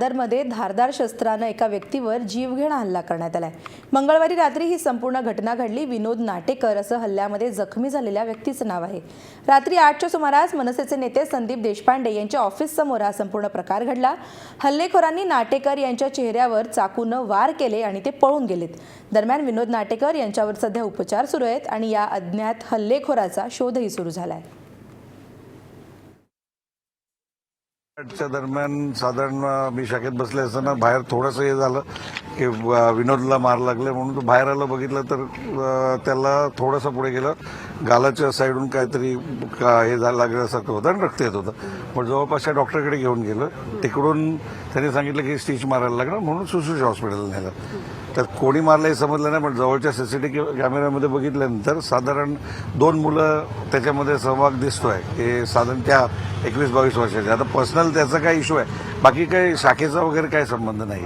दादरमध्ये धारदार शस्त्रानं एका व्यक्तीवर जीवघेणा हल्ला करण्यात आलाय. मंगळवारी रात्री ही संपूर्ण घटना घडली. विनोद नाटेकर असं हल्ल्यामध्ये जखमी झालेल्या व्यक्तीचं नाव आहे. रात्री आठच्या सुमारास मनसेचे नेते संदीप देशपांडे यांच्या ऑफिस समोर हा संपूर्ण प्रकार घडला. हल्लेखोरांनी नाटेकर यांच्या चेहऱ्यावर चाकूनं वार केले आणि ते पळून गेलेत. दरम्यान विनोद नाटेकर यांच्यावर सध्या उपचार सुरू आहेत आणि या अज्ञात हल्लेखोराचा शोधही सुरू झालाय. च्या दरम्यान साधारण मी शाखेत बसले असताना बाहेर थोडंसं हे झालं की विनोदला मार लागले म्हणून तो बाहेर आलं बघितलं तर त्याला थोडंसं पुढे गेलं. गालाच्या साईडून काहीतरी का हे झालं लागल्यासारखं होतं आणि रक्त येत होतं. पण जवळपासच्या डॉक्टरकडे घेऊन गेलं. तिकडून त्यांनी सांगितलं की स्टिच मारायला लागणार म्हणून सुश्रुष हॉस्पिटलला नेलं. तर कोणी मारलं हे समजलं नाही पण जवळच्या सीसीटीव्ही कॅमेऱ्यामध्ये बघितल्यानंतर साधारण दोन मुलं त्याच्यामध्ये सहभाग दिसतोय की साधारण त्या एकवीस बावीस वर्षाचे. आता पर्सनल त्याचा काय इश्यू आहे. बाकी काही शाखेचा वगैरे काही संबंध नाही.